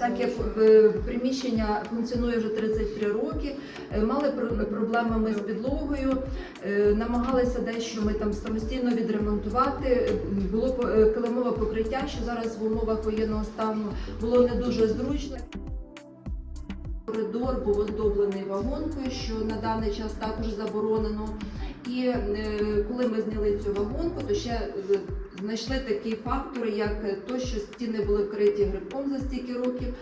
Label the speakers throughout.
Speaker 1: Так як е, приміщення функціонує вже 33 роки, е, мали пр- проблеми з підлогою, е, намагалися дещо ми там самостійно відремонтувати. Було килимове покриття, що зараз в умовах воєнного стану було не дуже зручно. Коридор був оздоблений вагонкою, що на даний час також заборонено. І е, коли ми зняли цю вагонку, то ще е, знайшли такі фактори, як то, що стіни були вкриті грибком за стільки років,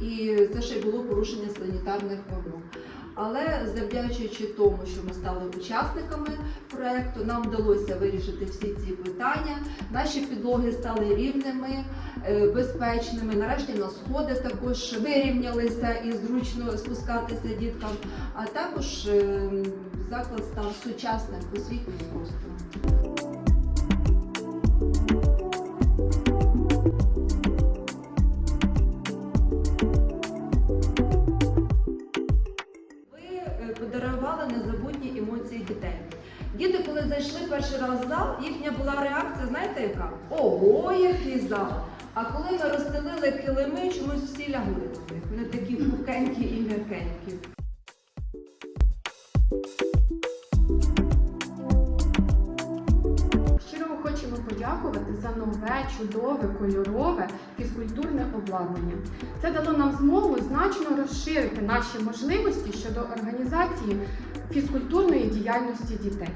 Speaker 1: і це ще й було порушення санітарних вимог. Але завдячуючи тому, що ми стали учасниками проекту, нам вдалося вирішити всі ці питання. Наші підлоги стали рівними, е, безпечними. Нарешті на сходи також вирівнялися і зручно спускатися діткам. А також е, заклад став сучасним освітнім простором. Подарували незабутні емоції дітей. Діти, коли зайшли перший раз в зал, їхня була реакція, знаєте яка? Ого, який зал! А коли ми розстелили килими, чомусь всі лягли на них. Вони такі пухенькі і м'якенькі.
Speaker 2: Щиро хочемо подякувати за нове, чудове, кольорове фізкультурне обладнання. Це дало нам змогу значно розширити наші можливості щодо організації фізкультурної діяльності дітей.